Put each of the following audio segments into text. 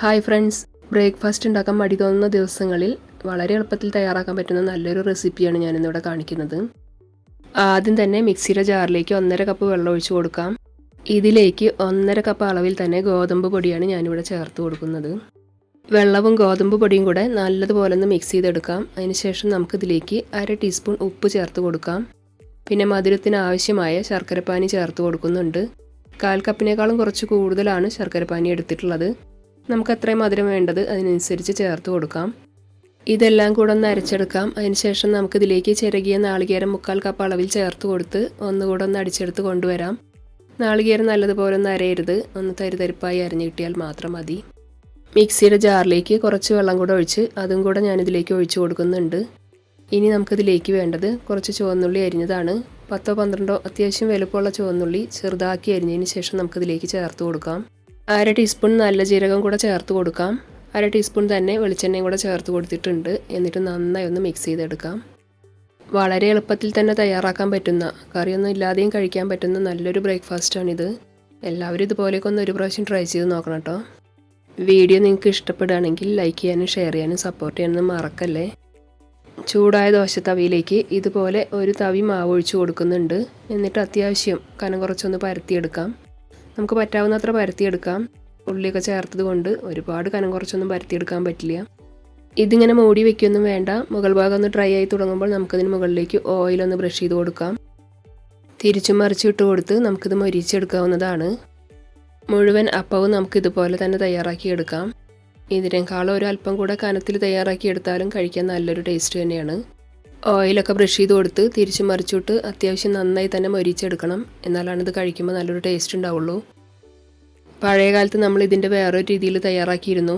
Hi friends. Breakfast ഉണ്ടാക്കാൻ മടി തോന്നുന്ന ദിവസങ്ങളിൽ വളരെ എളുപ്പത്തിൽ തയ്യാറാക്കാൻ പറ്റുന്ന നല്ലൊരു റെസിപ്പിയാണ് ഞാനിന്നിവിടെ കാണിക്കുന്നത്. ആദ്യം തന്നെ മിക്സിയുടെ ജാറിലേക്ക് ഒന്നര കപ്പ് വെള്ളം ഒഴിച്ചു കൊടുക്കാം. ഇതിലേക്ക് ഒന്നര കപ്പ് അളവിൽ തന്നെ ഗോതമ്പ് പൊടിയാണ് ഞാനിവിടെ ചേർത്ത് കൊടുക്കുന്നത്. വെള്ളവും ഗോതമ്പ് പൊടിയും കൂടെ നല്ലതുപോലെ ഒന്ന് മിക്സ് ചെയ്തെടുക്കാം. അതിനുശേഷം നമുക്കിതിലേക്ക് അര ടീസ്പൂൺ ഉപ്പ് ചേർത്ത് കൊടുക്കാം. പിന്നെ മധുരത്തിന് ആവശ്യമായ ശർക്കരപ്പാനി ചേർത്ത് കൊടുക്കുന്നുണ്ട്. കാൽ കപ്പിനേക്കാളും കുറച്ച് കൂടുതലാണ് ശർക്കരപ്പാനി എടുത്തിട്ടുള്ളത്. നമുക്ക് എത്രയും മധുരം വേണ്ടത് അതിനനുസരിച്ച് ചേർത്ത് കൊടുക്കാം. ഇതെല്ലാം കൂടെ ഒന്ന് അരച്ചെടുക്കാം. അതിനുശേഷം നമുക്കിതിലേക്ക് ചിരകിയ നാളികേരം മുക്കാൽ കപ്പ് അളവിൽ ചേർത്ത് കൊടുത്ത് ഒന്നുകൂടെ ഒന്ന് അടിച്ചെടുത്ത് കൊണ്ടുവരാം. നാളികേരം നല്ലതുപോലെ ഒന്ന് അരയരുത്. ഒന്ന് തരിതരിപ്പായി അരിഞ്ഞു കിട്ടിയാൽ മാത്രം മതി. മിക്സിയുടെ ജാറിലേക്ക് കുറച്ച് വെള്ളം കൂടെ ഒഴിച്ച് അതും കൂടെ ഞാനിതിലേക്ക് ഒഴിച്ചു കൊടുക്കുന്നുണ്ട്. ഇനി നമുക്കിതിലേക്ക് വേണ്ടത് കുറച്ച് ചുവന്നുള്ളി അരിഞ്ഞതാണ്. പത്തോ പന്ത്രണ്ടോ അത്യാവശ്യം വലുപ്പമുള്ള ചുവന്നുള്ളി ചെറുതാക്കി അരിഞ്ഞതിന് ശേഷം നമുക്കിതിലേക്ക് ചേർത്ത് കൊടുക്കാം. അര ടീസ്പൂൺ നല്ല ജീരകം കൂടെ ചേർത്ത് കൊടുക്കാം. അര ടീസ്പൂൺ തന്നെ വെളിച്ചെണ്ണയും കൂടെ ചേർത്ത് കൊടുത്തിട്ടുണ്ട്. എന്നിട്ട് നന്നായി ഒന്ന് മിക്സ് ചെയ്തെടുക്കാം. വളരെ എളുപ്പത്തിൽ തന്നെ തയ്യാറാക്കാൻ പറ്റുന്ന കറിയൊന്നും ഇല്ലാതെയും കഴിക്കാൻ പറ്റുന്ന നല്ലൊരു ബ്രേക്ക്ഫാസ്റ്റാണിത് എല്ലാവരും ഇതുപോലെയൊക്കെ ഒന്ന് ഒരു പ്രാവശ്യം ട്രൈ ചെയ്ത് നോക്കണം കേട്ടോ വീഡിയോ നിങ്ങൾക്ക് ഇഷ്ടപ്പെടുകയാണെങ്കിൽ ലൈക്ക് ചെയ്യാനും ഷെയർ ചെയ്യാനും സപ്പോർട്ട് ചെയ്യാനും മറക്കല്ലേ? ചൂടായ ദോശ തവിയിലേക്ക് ഇതുപോലെ ഒരു തവി മാവ് ഒഴിച്ചു കൊടുക്കുന്നുണ്ട്. എന്നിട്ട് അത്യാവശ്യം കനം കുറച്ചൊന്ന് പരത്തിയെടുക്കാം. നമുക്ക് പറ്റാവുന്നത്ര പരത്തിയെടുക്കാം. ഉള്ളിയൊക്കെ ചേർത്തത് കൊണ്ട് ഒരുപാട് കനം കുറച്ചൊന്നും പരത്തിയെടുക്കാൻ പറ്റില്ല. ഇതിങ്ങനെ മൂടി വെക്കൊന്നും വേണ്ട. മുകൾ ഭാഗം ഒന്ന് ഡ്രൈ ആയി തുടങ്ങുമ്പോൾ നമുക്കതിന് മുകളിലേക്ക് ഓയിലൊന്ന് ബ്രഷ് ചെയ്ത് കൊടുക്കാം. തിരിച്ചും മറിച്ചും ഇട്ട് കൊടുത്ത് നമുക്കിത് മൊരിച്ചെടുക്കാവുന്നതാണ്. മുഴുവൻ അപ്പവും നമുക്ക് ഇതുപോലെ തന്നെ തയ്യാറാക്കിയെടുക്കാം ഇതിനേക്കാളും ഒരു അല്പം കൂടെ കനത്തിൽ തയ്യാറാക്കി എടുത്താലും കഴിക്കാൻ നല്ലൊരു ടേസ്റ്റ് തന്നെയാണ്. ഓയിലൊക്കെ ബ്രഷ് ചെയ്ത് കൊടുത്ത് തിരിച്ച് മറിച്ചിട്ട് അത്യാവശ്യം നന്നായി തന്നെ മൊരിച്ചെടുക്കണം. എന്നാലാണ് ഇത് കഴിക്കുമ്പോൾ നല്ലൊരു ടേസ്റ്റ് ഉണ്ടാവുള്ളൂ. പഴയ കാലത്ത് നമ്മൾ ഇതിന്റെ വേറൊരു രീതിയിൽ തയ്യാറാക്കിയിരുന്നു.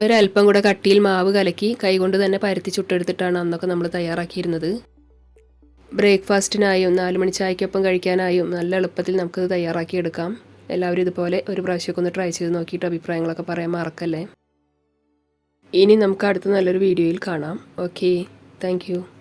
ഒരല്പം കൂടെ കട്ടിയിൽ മാവ് കലക്കി കൈകൊണ്ട് തന്നെ പരത്തി ചുട്ടെടുത്തിട്ടാണ് അന്നൊക്കെ നമ്മൾ തയ്യാറാക്കിയിരുന്നത്. ബ്രേക്ക്ഫാസ്റ്റിനായും നാല് മണി ചായക്കൊപ്പം കഴിക്കാനായും നല്ല എളുപ്പത്തിൽ നമുക്കത് തയ്യാറാക്കിയെടുക്കാം എല്ലാവരും ഇതുപോലെ ഒരു പ്രാവശ്യമൊക്കെ ഒന്ന് ട്രൈ ചെയ്ത് നോക്കിയിട്ട് അഭിപ്രായങ്ങളൊക്കെ പറയാൻ മറക്കല്ലേ. ഇനി നമുക്ക് അടുത്ത നല്ലൊരു വീഡിയോയിൽ കാണാം. Okay Thank you.